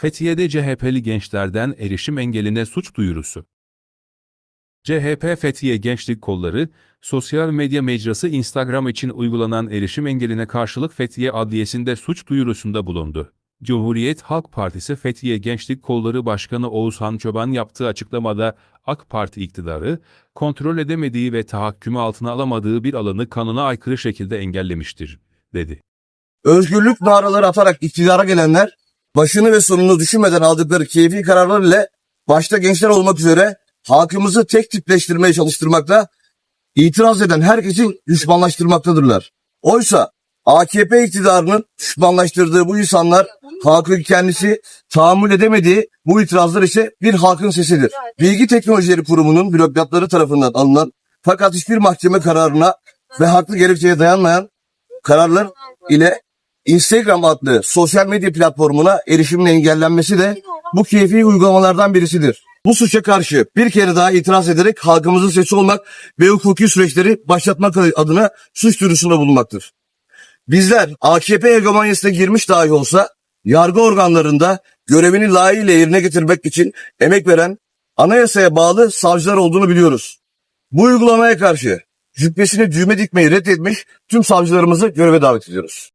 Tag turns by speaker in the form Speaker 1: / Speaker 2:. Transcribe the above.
Speaker 1: Fethiye'de CHP'li gençlerden erişim engeline suç duyurusu. CHP Fethiye Gençlik Kolları, sosyal medya mecrası Instagram için uygulanan erişim engeline karşılık Fethiye Adliyesi'nde suç duyurusunda bulundu. Cumhuriyet Halk Partisi Fethiye Gençlik Kolları Başkanı Oğuzhan Çoban yaptığı açıklamada AK Parti iktidarı, kontrol edemediği ve tahakkümü altına alamadığı bir alanı kanuna aykırı şekilde engellemiştir, dedi.
Speaker 2: Özgürlük naraları atarak iktidara gelenler başını ve sonunu düşünmeden aldıkları keyfi kararlar ile başta gençler olmak üzere halkımızı tek tipleştirmeye çalıştırmakta, itiraz eden herkesi düşmanlaştırmaktadırlar. Oysa AKP iktidarının düşmanlaştırdığı bu insanlar halkın kendisi tahammül edemediği bu itirazlar ise bir halkın sesidir. Bilgi Teknolojileri Kurumu'nun bürokratları tarafından alınan fakat hiçbir mahkeme kararına ve haklı gerekçeye dayanmayan kararlar ile Instagram adlı sosyal medya platformuna erişimin engellenmesi de bu keyfi uygulamalardan birisidir. Bu suça karşı bir kere daha itiraz ederek halkımızın sesi olmak ve hukuki süreçleri başlatmak adına suç duyurusunda bulunmaktır. Bizler AKP hegemonyasına girmiş dahi olsa yargı organlarında görevini layığıyla yerine getirmek için emek veren anayasaya bağlı savcılar olduğunu biliyoruz. Bu uygulamaya karşı cübbesini düğme dikmeyi reddetmiş tüm savcılarımızı göreve davet ediyoruz.